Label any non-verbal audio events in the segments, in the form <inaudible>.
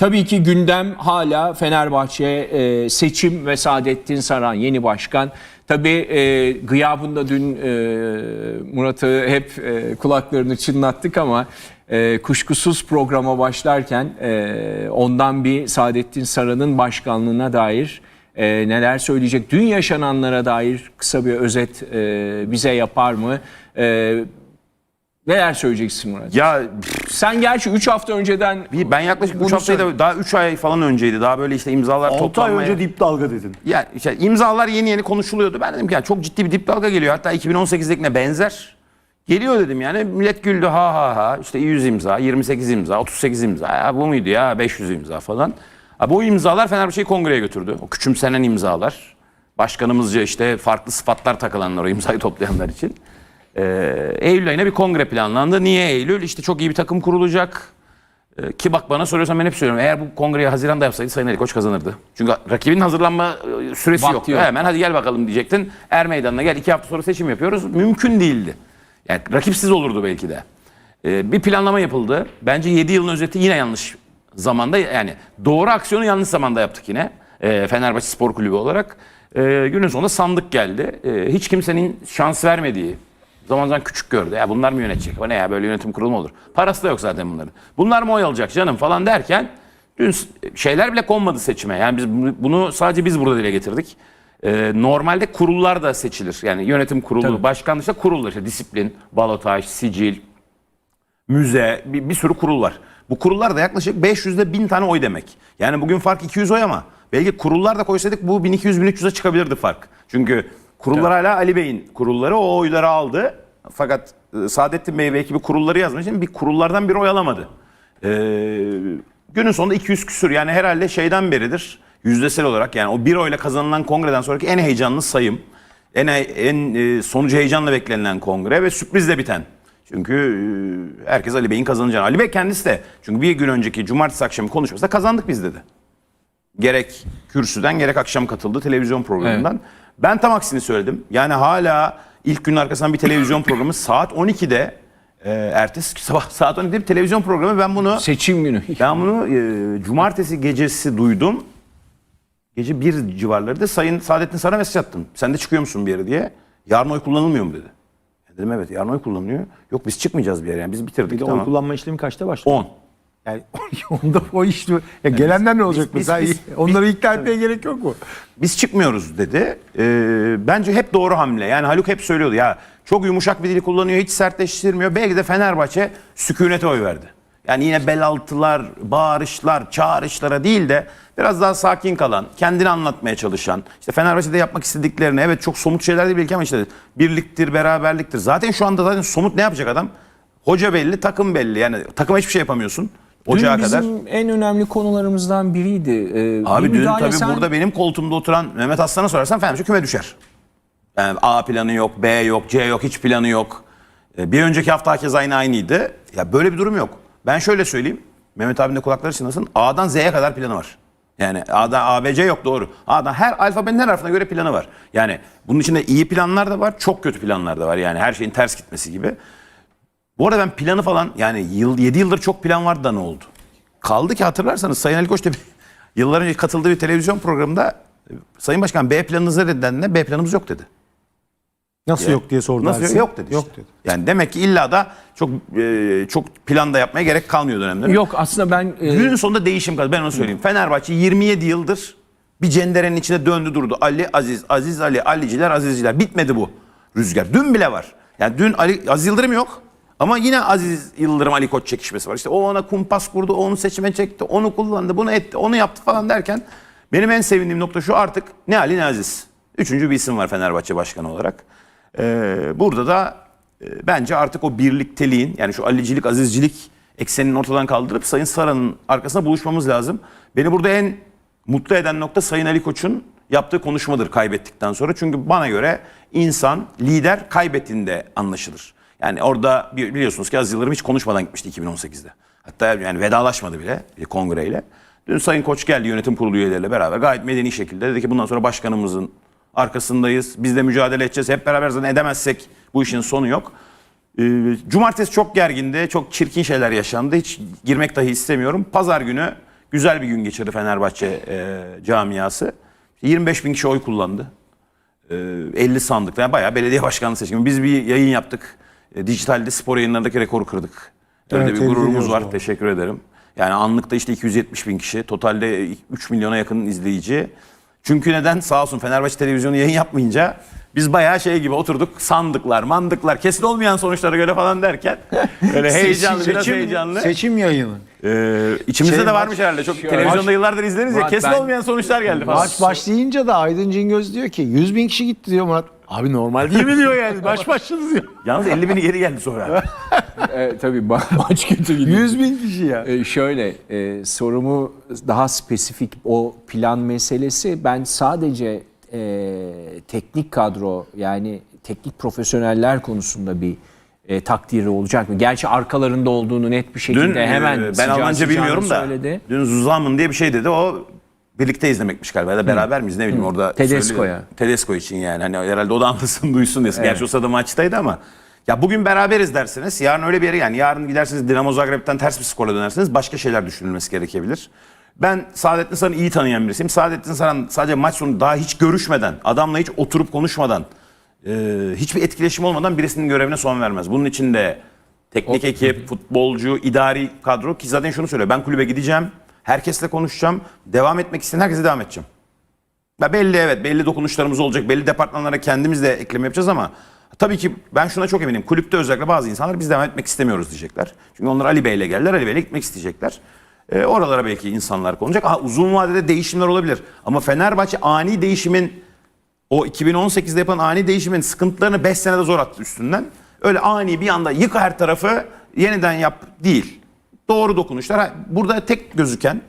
Tabii ki gündem hala Fenerbahçe e, seçim ve Saadettin Saran yeni başkan. Tabii e, gıyabında dün e, Murat'ı hep e, kulaklarını çınlattık ama e, kuşkusuz programa başlarken e, ondan bir Saadettin Saran'ın başkanlığına dair e, neler söyleyecek? Dün yaşananlara dair kısa bir özet e, bize yapar mı? E, neler söyleyeceksin Murat? Ya Sen gerçi 3 hafta önceden bir- ben yaklaşık 3 Bunu haftayı da daha 3 ay falan önceydi. Daha böyle işte imzalar 6 ay toplanmaya. önce dip dalga dedin. Ya işte imzalar yeni yeni konuşuluyordu. Ben dedim ki ya çok ciddi bir dip dalga geliyor. Hatta 2018'dekine benzer. Geliyor dedim yani millet güldü ha ha ha işte 100 imza, 28 imza, 38 imza ya bu muydu ya 500 imza falan. Ha, bu imzalar Fenerbahçe'yi kongreye götürdü. O küçümsenen imzalar. Başkanımızca işte farklı sıfatlar takılanlar o imzayı <laughs> toplayanlar için. Ee, Eylül ayına bir kongre planlandı. Niye Eylül? İşte çok iyi bir takım kurulacak. Ee, Ki bak bana soruyorsan ben hep söylüyorum. Eğer bu kongreyi Haziran'da yapsaydı Sayın Ali Koç kazanırdı. Çünkü rakibin hazırlanma e, süresi Vakti yok. yok. Hemen hadi gel bakalım diyecektin. Er meydanına gel iki hafta sonra seçim yapıyoruz. Mümkün değildi. Yani rakipsiz olurdu belki de. Ee, bir planlama yapıldı. Bence 7 yılın özeti yine yanlış zamanda. Yani doğru aksiyonu yanlış zamanda yaptık yine. Ee, Fenerbahçe Spor Kulübü olarak. Ee, günün sonunda sandık geldi. Ee, hiç kimsenin şans vermediği, zaman zaman küçük gördü. Ya bunlar mı yönetecek? O ne ya böyle yönetim kurulu mu olur? Parası da yok zaten bunların. Bunlar mı oy alacak canım falan derken dün şeyler bile konmadı seçime. Yani biz bunu- sadece biz burada dile getirdik. Ee, normalde kurullar da seçilir. Yani yönetim kurulu, Tabii. başkan işte kurullar. İşte disiplin, balotaj, sicil, müze, bir, bir sürü kurul var. Bu kurullar da yaklaşık 500 ile 1000 tane oy demek. Yani bugün fark 200 oy ama belki kurullar da koysaydık bu 1200-1300'e çıkabilirdi fark. Çünkü kurullar hala Ali Bey'in kurulları o oyları aldı. Fakat e, Saadettin Bey ve ekibi kurulları yazmış için bir kurullardan bir oy alamadı. Ee, günün sonunda 200 küsür yani herhalde şeyden beridir yüzdesel olarak yani o bir oyla kazanılan kongreden sonraki en heyecanlı sayım. En, en e, sonucu heyecanla beklenilen kongre ve sürprizle biten. Çünkü e, herkes Ali Bey'in kazanacağını. Ali Bey kendisi de çünkü bir gün önceki cumartesi akşamı konuşmasında kazandık biz dedi. Gerek kürsüden gerek akşam katıldı televizyon programından. Ben tam aksini söyledim. Yani hala ilk günün arkasından bir televizyon programı saat 12'de e, ertesi <laughs> sabah saat 12'de bir televizyon programı ben bunu seçim günü. <laughs> ben bunu e, cumartesi gecesi duydum. Gece bir civarları da Sayın Saadettin Sar'a mesaj attım. Sen de çıkıyor musun bir yere diye. Yarın oy kullanılmıyor mu dedi. Ya dedim evet yarın oy kullanılıyor. Yok biz çıkmayacağız bir yere yani biz bitirdik Bir de tamam. oy kullanma işlemi kaçta başladı? 10. Yani <laughs> onda o iş ya gelenler ne olacak biz- mesela? biz- Onları ikna etmeye gerek yok mu? Biz çıkmıyoruz dedi. Ee, bence hep doğru hamle. Yani Haluk hep söylüyordu ya çok yumuşak bir dili kullanıyor hiç sertleştirmiyor. Belki de Fenerbahçe sükunete oy verdi. Yani yine belaltılar, bağırışlar, çağrışlara değil de biraz daha sakin kalan, kendini anlatmaya çalışan, işte Fenerbahçe'de yapmak istediklerini, evet çok somut şeyler değil belki ama işte birliktir, beraberliktir. Zaten şu anda zaten somut ne yapacak adam? Hoca belli, takım belli. Yani takıma hiçbir şey yapamıyorsun. Ocağa Dün kadar. bizim en önemli konularımızdan biriydi. Ee, Abi bir dün tabii sen- burada benim koltuğumda oturan Mehmet Aslan'a sorarsan Fenerbahçe küme düşer. Yani A planı yok, B yok, C yok, hiç planı yok. Ee, Bir önceki hafta herkes aynı aynıydı. Ya böyle bir durum yok. Ben şöyle söyleyeyim. Mehmet abinin de kulakları çınlasın. A'dan Z'ye kadar planı var. Yani A'dan A, B, C yok doğru. A'dan her alfabenin her harfine göre planı var. Yani bunun içinde iyi planlar da var, çok kötü planlar da var. Yani her şeyin ters gitmesi gibi. Bu arada ben planı falan yani yıl 7 yıldır çok plan vardı da ne oldu? Kaldı ki hatırlarsanız Sayın Ali Koç da bir- <laughs> yıllar önce katıldığı bir televizyon programında e, Sayın Başkan B planınız ne dediğinde B planımız yok dedi. Nasıl yok diye sordu. Nasıl yok? Yok dedi. Yok işte. dedi. Yani demek ki illa da çok e, çok planda yapmaya gerek kalmıyor dönemde. Yok aslında ben e, Günün sonunda değişim kaldı. Ben onu söyleyeyim. Fenerbahçe 27 yıldır bir cenderenin içinde döndü durdu. Ali Aziz, Aziz Ali, Aliciler, Azizciler. Bitmedi bu rüzgar. Dün bile var. Yani dün Ali, Aziz Yıldırım yok. Ama yine Aziz Yıldırım Ali Koç çekişmesi var. İşte o ona kumpas kurdu, onu seçime çekti, onu kullandı, bunu etti, onu yaptı falan derken benim en sevindiğim nokta şu artık ne Ali ne Aziz. Üçüncü bir isim var Fenerbahçe Başkanı olarak. Ee, burada da e, bence artık o birlikteliğin yani şu Alicilik, Azizcilik eksenini ortadan kaldırıp Sayın Saran'ın arkasına buluşmamız lazım. Beni burada en mutlu eden nokta Sayın Ali Koç'un yaptığı konuşmadır kaybettikten sonra. Çünkü bana göre insan, lider kaybettiğinde anlaşılır. Yani orada bi- biliyorsunuz ki Aziz Yıldırım hiç konuşmadan gitmişti 2018'de. Hatta yani vedalaşmadı bile kongreyle. Dün Sayın Koç geldi yönetim kurulu üyeleriyle beraber gayet medeni şekilde dedi ki bundan sonra başkanımızın arkasındayız. Biz de mücadele edeceğiz. Hep beraber zaten edemezsek bu işin sonu yok. Ee, Cumartesi çok gergindi. Çok çirkin şeyler yaşandı. Hiç girmek dahi istemiyorum. Pazar günü Güzel bir gün geçirdi Fenerbahçe e, camiası. 25 bin kişi oy kullandı. E, 50 sandık. Yani bayağı belediye başkanlığı seçimi. Biz bir yayın yaptık. E, dijitalde spor yayınlarındaki rekoru kırdık. Öyle Evet, bir gururumuz var. bu. Teşekkür ederim. Yani anlıkta işte 270 bin kişi. Totalde 3 milyona yakın izleyici. Çünkü neden? Sağ olsun Fenerbahçe televizyonu yayın yapmayınca biz bayağı şey gibi oturduk. Sandıklar, mandıklar, kesin olmayan sonuçlara göre falan derken <laughs> böyle heyecanlı, biraz seçim, heyecanlı. Seçim yayını. Ee, içimizde Şey, de maç- varmış herhalde. Çok Şöyle- televizyonda Maç- yıllardır izleriz ya. Kesin ben- olmayan sonuçlar geldi falan. Maç başlayınca da Aydın Cingöz diyor ki 100 bin kişi gitti diyor Murat. Abi normal değil mi diyor yani. Maç başladı diyor. Yalnız 50 bini geri geldi sonra. <laughs> E, tabii ma- <laughs> maç kötü gidiyor. 100 bin kişi ya. E, şöyle e, sorumu daha spesifik o plan meselesi ben sadece e, teknik kadro yani teknik profesyoneller konusunda bir e, takdiri olacak mı? Gerçi arkalarında olduğunu net bir şekilde Dün hemen e, ben sıcağı Almanca sıcağına bilmiyorum da. söyledi. Dün Zusammen diye bir şey dedi. O birlikte izlemekmiş galiba. Ya da beraber miyiz ne bileyim orada. Tedesco'ya. söylüyor. Tedesco için yani. Hani herhalde o da anlasın <laughs> duysun diye. Gerçi o sırada maçtaydı ama. Ya bugün beraberiz dersiniz. Yarın öyle bir yere yani yarın gidersiniz Dinamo Zagreb'ten ters bir skora dönersiniz. Başka şeyler düşünülmesi gerekebilir. Ben Saadettin Saran'ı iyi tanıyan birisiyim. Saadettin Saran sadece maç sonu daha hiç görüşmeden, adamla hiç oturup konuşmadan, e, hiçbir etkileşim olmadan birisinin görevine son vermez. Bunun için de teknik ekip, futbolcu, idari kadro ki zaten şunu söylüyor. Ben kulübe gideceğim, herkesle konuşacağım, devam etmek isteyen herkese devam edeceğim. Ya belli evet belli dokunuşlarımız olacak. Belli departmanlara kendimiz de ekleme yapacağız ama tabii ki ben şuna çok eminim. Kulüpte özellikle bazı insanlar biz devam etmek istemiyoruz diyecekler. Çünkü onlar Ali Bey'le geldiler. Ali Bey'le gitmek isteyecekler. Ee, oralara belki insanlar konacak. Aha, uzun vadede değişimler olabilir. Ama Fenerbahçe ani değişimin o 2018'de yapan ani değişimin sıkıntılarını 5 senede zor attı üstünden. Öyle ani bir anda yık her tarafı yeniden yap değil. Doğru dokunuşlar. Ha, Burada tek gözüken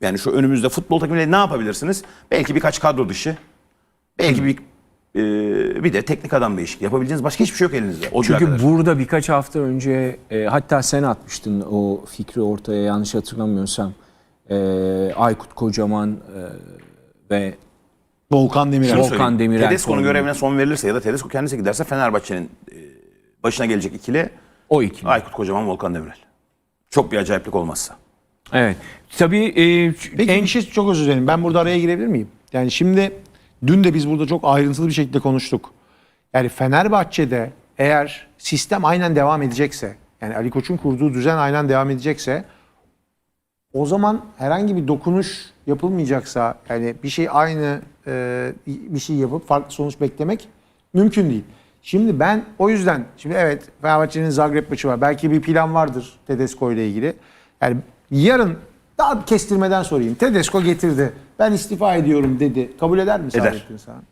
yani şu önümüzde futbol takımıyla ne yapabilirsiniz? Belki birkaç kadro dışı. Belki bir e, bir de teknik adam değişikliği. Yapabileceğiniz başka hiçbir şey yok elinizde. O Çünkü kadar. burada birkaç hafta önce e, hatta sen atmıştın o fikri ortaya yanlış hatırlamıyorsam. E, Aykut Kocaman e, ve Volkan Demirel. Volkan. Demirel Tedesco'nun görevine son verilirse ya da Tedesco kendisi giderse Fenerbahçe'nin e, başına gelecek ikili o ikili. Aykut Kocaman, Volkan Demirel. Çok bir acayiplik olmazsa. Evet. Tabii e, Peki en bir şey çok özür dilerim. Ben burada araya girebilir miyim? Yani şimdi dün de biz burada çok ayrıntılı bir şekilde konuştuk. Yani Fenerbahçe'de eğer sistem aynen devam edecekse, yani Ali Koç'un kurduğu düzen aynen devam edecekse o zaman herhangi bir dokunuş yapılmayacaksa yani bir şey aynı e, bir şey yapıp farklı sonuç beklemek mümkün değil. Şimdi ben o yüzden şimdi evet Fenerbahçe'nin Zagreb maçı var. Belki bir plan vardır Tedesco ile ilgili. Yani yarın daha kestirmeden sorayım. Tedesco getirdi. Ben istifa ediyorum dedi. Kabul eder mi Eder. Saadettin Saran?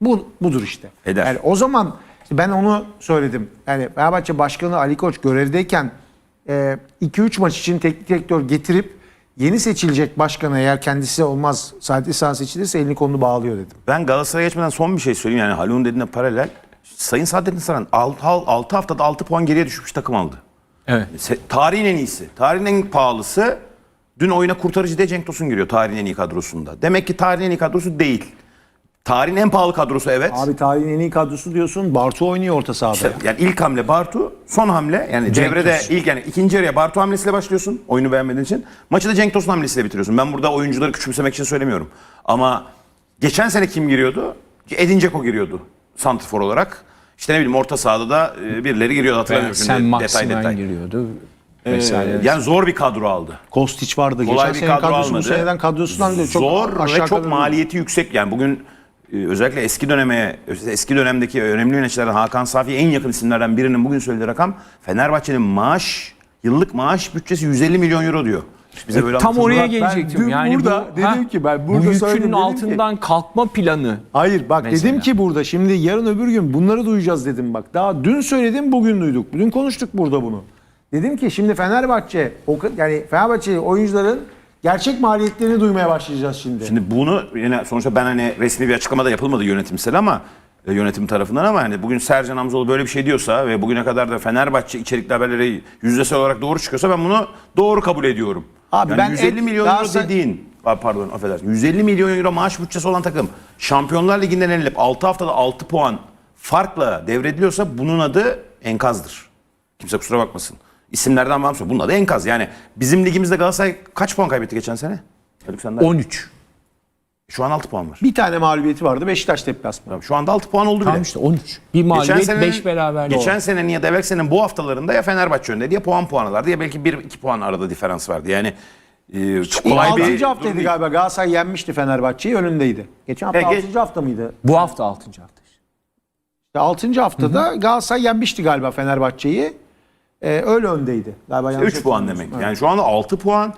Bu budur işte. Eder. Yani o zaman işte ben onu söyledim. Yani Fenerbahçe Başkanı Ali Koç görevdeyken 2-3 maç için teknik direktör getirip yeni seçilecek başkanı eğer kendisi olmaz Saadettin Saran seçilirse elini kolunu bağlıyor dedim. Ben Galatasaray'a geçmeden son bir şey söyleyeyim. Yani Haluk'un dediğine paralel. Sayın Saadettin Saran 6, 6 haftada 6 puan geriye düşmüş takım aldı. evet. Se- Tarihin en iyisi. Tarihin en pahalısı. Dün oyuna kurtarıcı diye Cenk Tosun giriyor tarihin en iyi kadrosunda. Demek ki tarihin en iyi kadrosu değil. Tarihin en pahalı kadrosu evet. Abi tarihin en iyi kadrosu diyorsun. Bartu oynuyor orta sahada. Yani ilk hamle Bartu, son hamle yani devrede ilk yani ikinci yarıya Bartu hamlesiyle başlıyorsun oyunu beğenmediğin için. Maçı da Cenk Tosun hamlesiyle bitiriyorsun. Ben burada oyuncuları küçümsemek için söylemiyorum. Ama geçen sene kim giriyordu? Edin Dzeko giriyordu santrfor olarak. İşte ne bileyim orta sahada da e, birileri giriyordu hatırlamıyorum Sen şimdi detay Maximen detay. giriyordu. Ee, Vesaire. yani zor bir kadro aldı. Kostiç vardı. Kolay Geçen bir sene kadro kadrosu bu almadı. seneden kadrosundan bile çok Zor aşağı ve çok kadro- maliyeti yüksek. Yani bugün e, özellikle eski döneme, eski dönemdeki önemli yöneticilerden Hakan Safi'ye en yakın isimlerden birinin bugün söylediği rakam Fenerbahçe'nin maaş, yıllık maaş bütçesi 150 milyon euro diyor. Bize böyle E, Tam anlatıldı. oraya gelecektim. dün yani burada bu, dedim ki ben burada bu yükün söyledim, dedim ki- altından kalkma planı. Hayır bak Mesela. dedim ki burada şimdi yarın öbür gün bunları duyacağız dedim bak. Daha dün söyledim bugün duyduk. Dün konuştuk burada bunu. Dedim ki şimdi Fenerbahçe yani Fenerbahçe oyuncuların gerçek maliyetlerini duymaya başlayacağız şimdi. Şimdi bunu yine sonuçta ben hani resmi bir açıklamada yapılmadı yönetimsel ama yönetim tarafından ama hani bugün Sercan Hamzoğlu böyle bir şey diyorsa ve bugüne kadar da Fenerbahçe içerikli haberleri yüzdesel olarak doğru çıkıyorsa ben bunu doğru kabul ediyorum. Abi yani ben 150 et- milyon euro sen- dediğin pardon affedersin 150 milyon euro maaş bütçesi olan takım Şampiyonlar Ligi'nden elenip 6 haftada 6 puan farkla devrediliyorsa bunun adı enkazdır. Kimse kusura bakmasın. İsimlerden bağımsız. Bunda da enkaz. Yani bizim ligimizde Galatasaray kaç puan kaybetti geçen sene? Haluk sen de- 13. Şu an 6 puan var. Bir tane mağlubiyeti vardı Beşiktaş deplasmanı. Şu anda 6 puan oldu bile. Tamam işte 13. Bir mağlubiyet 5 beraber. geçen senenin ya da evvel senenin bu haftalarında ya Fenerbahçe önde ya puan puanlardı ya belki 1-2 puan arada diferans vardı. Yani e, kolay bir 6. durum haftaydı değil. galiba Galatasaray yenmişti Fenerbahçe'yi önündeydi. Geçen hafta Peki. 6. hafta mıydı? Bu hafta 6. hafta. İşte 6. haftada Galatasaray yenmişti galiba Fenerbahçe'yi. Ee, öyle öndeydi. Galiba yanlış 3 puan hatırlamıyorsam. demek. Yani şu anda 6 puan.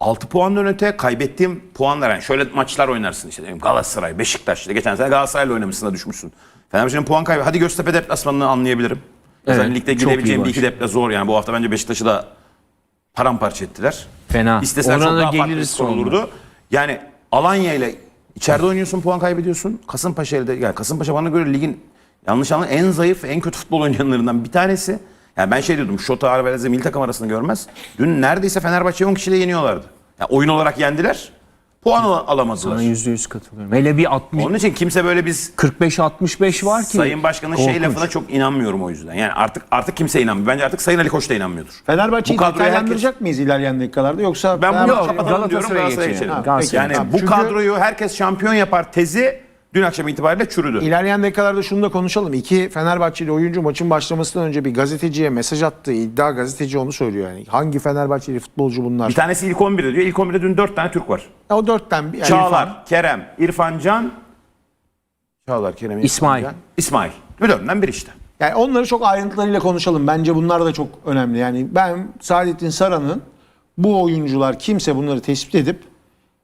6 puandan öte kaybettiğim puanlar. Yani şöyle maçlar oynarsın işte. Galatasaray, Beşiktaş. işte geçen sene Galatasaray'la oynamışsın da düşmüşsün. Fenerbahçe'nin puan kaybı. Hadi Göztepe deplasmanını anlayabilirim. Evet, Zaten ligde gidebileceğim bir iki depla zor yani. Bu hafta bence Beşiktaş'ı da paramparça ettiler. Fena. İsteseler Ona çok da daha farklı bir geliriz skor olurdu. Yani Alanya ile içeride oynuyorsun puan kaybediyorsun. Kasımpaşa ile yani Kasımpaşa bana göre ligin yanlış anlamda en zayıf en kötü futbol oynayanlarından bir tanesi. Yani ben şey diyordum Şota Arvelez'le milli takım arasında görmez. Dün neredeyse Fenerbahçe'yi 10 kişiyle yeniyorlardı. Yani oyun olarak yendiler. Puan al- alamadılar. Sana %100 katılıyorum. Hele bir 60 Onun için kimse böyle biz 45-65 var ki. Sayın Başkan'ın şey korkunç. lafına çok inanmıyorum o yüzden. Yani artık artık kimse inanmıyor. Bence artık Sayın Ali Koç da inanmıyordur. Fenerbahçe'yi detaylandıracak mıyız ilerleyen dakikalarda yoksa Ben bunu kapatalım diyorum Galatasaray'a geçelim. Ha, peki, Yani tamam. bu Çünkü kadroyu herkes şampiyon yapar tezi dün akşam itibariyle çürüdü. İlerleyen dakikalarda şunu da konuşalım. İki Fenerbahçeli oyuncu maçın başlamasından önce bir gazeteciye mesaj attı. İddia gazeteci onu söylüyor yani. Hangi Fenerbahçeli futbolcu bunlar? Bir tanesi ilk 11'de diyor. İlk 11'de dün 4 tane Türk var. O dörtten bir. yani Çağlar, İrfan. Kerem, İrfan Can. Çağlar, Kerem, İrfan İsmail. Can. İsmail. Bir dördünden bir işte. Yani onları çok ayrıntılarıyla konuşalım. Bence bunlar da çok önemli. Yani ben Saadettin Saran'ın bu oyuncular kimse bunları tespit edip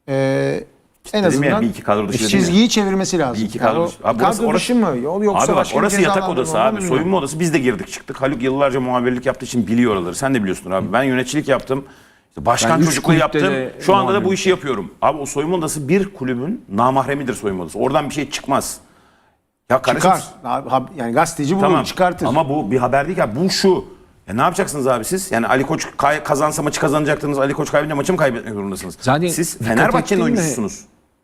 e, en dedim ya, azından bir iki kadro dışı çizgiyi çevirmesi lazım. Bir iki Yani kadro o dışı. Abi burası- kadro orası- dışı mı? Yol yoksa Abi bak başka orası yatak odası abi. bilmiyorum. Soyunma odası. Biz de girdik çıktık. Haluk yıllarca muhabirlik yaptığı için biliyor oraları. Sen de biliyorsun abi. Ben yöneticilik yaptım. İşte başkan Ben çocukluğu yaptım. de Şu anda da bu işi yapıyorum. Abi o soyunma odası bir kulübün namahremidir soyunma odası. Oradan bir şey çıkmaz. Ya kardeşim Çıkar. Yani gazeteci bunu Tamam. çıkartır. Ama bu bir haber değil ki. Bu şu. Ya ne yapacaksınız abi siz? Yani Ali Koç kazansa maçı kazanacaktınız. Ali Koç kaybedince maçı mı kaybetmek zorundasınız? Zaten siz Fenerbahçe'nin ettin mi?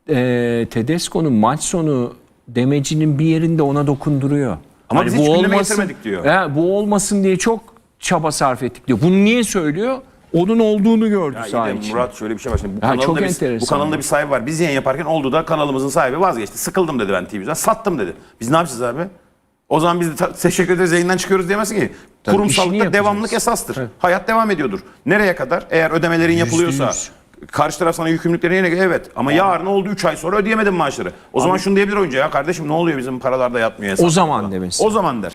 E, Tedesco'nun maç sonu demecinin bir yerinde ona dokunduruyor. Ama biz hiç gündeme getirmedik diyor. He, bu olmasın diye çok çaba sarf ettik diyor. Bunu niye söylüyor? Onun olduğunu gördü saha için. Murat şöyle bir şey var. Şimdi bu, Ha, kanalın çok da bir, bu kanalın da bir sahibi var. Biz yayın yaparken oldu da kanalımızın sahibi vazgeçti. Sıkıldım dedi ben TV'den. Sattım dedi. Biz ne yapacağız abi? O zaman biz de teşekkür ederiz yayından çıkıyoruz diyemezsin ki. işini Kurumsallıkta devamlık esastır. Hayat devam ediyordur. Nereye kadar? Eğer ödemelerin yapılıyorsa. Karşı taraf sana yükümlülüklerini yerine evet ama yarın oldu 3 ay sonra ödeyemedim maaşları. O zaman şunu diyebilir oyuncu ya kardeşim ne oluyor bizim paralarda yatmıyor hesap. O zaman demesi. O zaman der.